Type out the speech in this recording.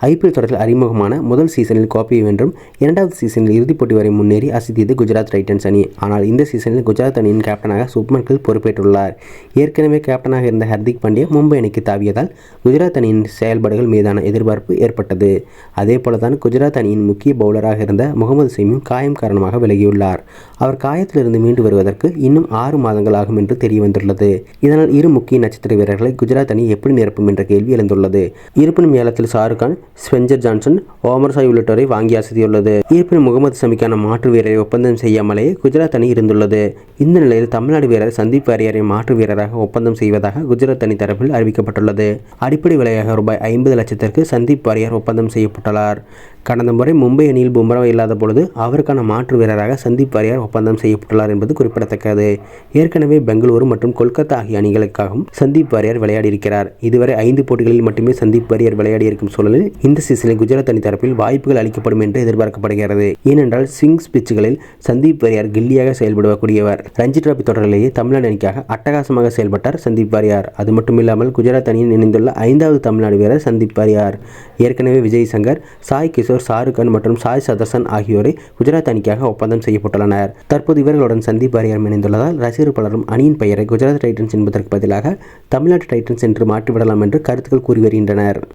IPL தொடரில் அறிமுகமான முதல் சீசனில் கோப்பையை வென்றும் இரண்டாவது சீசனில் இறுதிப் போட்டி வரை முன்னேறி அசத்தியது குஜராத் டைட்டன்ஸ் அணி. ஆனால் இந்த சீசனில் குஜராத் அணியின் கேப்டனாக சுப்மன் கில் பொறுப்பேற்றுள்ளார். ஏற்கனவே கேப்டனாக இருந்த ஹர்திக் பாண்டியா மும்பை அணிக்கு தாவியதால் குஜராத் அணியின் செயல்பாடுகள் மீதான எதிர்பார்ப்பு ஏற்பட்டது. அதே போலதான் குஜராத் அணியின் முக்கிய பவுலராக இருந்த முகமது சைமியும் காயம் காரணமாக விலகியுள்ளார். அவர் காயத்திலிருந்து மீண்டு வருவதற்கு இன்னும் ஆறு மாதங்கள் ஆகும் என்று தெரிய வந்துள்ளது இதனால் இரு முக்கிய நட்சத்திர வீரர்களை குஜராத் அணி எப்படி நிரப்பும் என்ற கேள்வி எழுந்துள்ளது. இருப்பினும் ஏலத்தில் Shahrukh Khan Spencer Johnson Omarzai உள்ளிட்டோரை வாங்கி அசதியுள்ளது இருப்பினும் முகமது சமிக்கான மாற்று வீரரை ஒப்பந்தம் செய்யாமலே குஜராத் அணி இருந்துள்ளது. இந்த நிலையில் தமிழ்நாடு வீரர் சந்தீப் வாரியரை மாற்று வீரராக ஒப்பந்தம் செய்வதாக குஜராத் அணி தரப்பில் அறிவிக்கப்பட்டுள்ளது. அடிப்படை விலையாக ரூபாய் ஐம்பது லட்சத்திற்கு சந்தீப் வாரியர் ஒப்பந்தம் செய்யப்பட்டுள்ளார். கடந்த முறை மும்பை அணியில் பும்ரா இல்லாத பொழுது அவருக்கான மாற்று வீரராக சந்தீப் வாரியார் ஒப்பந்தம் செய்யப்பட்டுள்ளார் என்பது குறிப்பிடத்தக்கது. ஏற்கனவே பெங்களூரு மற்றும் கொல்கத்தா ஆகிய அணிகளுக்காகவும் சந்தீப் வாரியார் விளையாடியிருக்கிறார். இதுவரை ஐந்து போட்டிகளில் மட்டுமே சந்தீப் வாரியார் விளையாடியிருக்கும் சூழலில் இந்த சீசனில் குஜராத் அணி தரப்பில் வாய்ப்புகள் அளிக்கப்படும் என்று எதிர்பார்க்கப்படுகிறது. ஏனென்றால் ஸ்விங்ஸ் பிச்சுகளில் சந்தீப் வாரியார் கில்லியாக செயல்படக்கூடியவர். ரஞ்சி டிராபி தொடரிலேயே தமிழ்நாடு அணிக்காக அட்டகாசமாக செயல்பட்டார் சந்தீப் வாரியார். அது மட்டுமில்லாமல் குஜராத் அணியில் இணைந்துள்ள ஐந்தாவது தமிழ்நாடு வீரர் சந்தீப் வாரியார். ஏற்கனவே விஜய் சங்கர் சாய் கிஷோர் ஷாருக் கான் மற்றும் சாய் சதர்சன் ஆகியோரை குஜராத் அணிக்காக ஒப்பந்தம் செய்யப்பட்டுள்ளனர். தற்போது இவர்களுடன் சந்தீப் வாரியார் இணைந்துள்ளதால் ரசிகர் பலரும் அணியின் பெயரை குஜராத் டைட்டன்ஸ் என்பதற்கு பதிலாக தமிழ்நாடு டைட்டன்ஸ் என்று மாற்றிவிடலாம் என்று கருத்துக்கள் கூறி வருகின்றனர்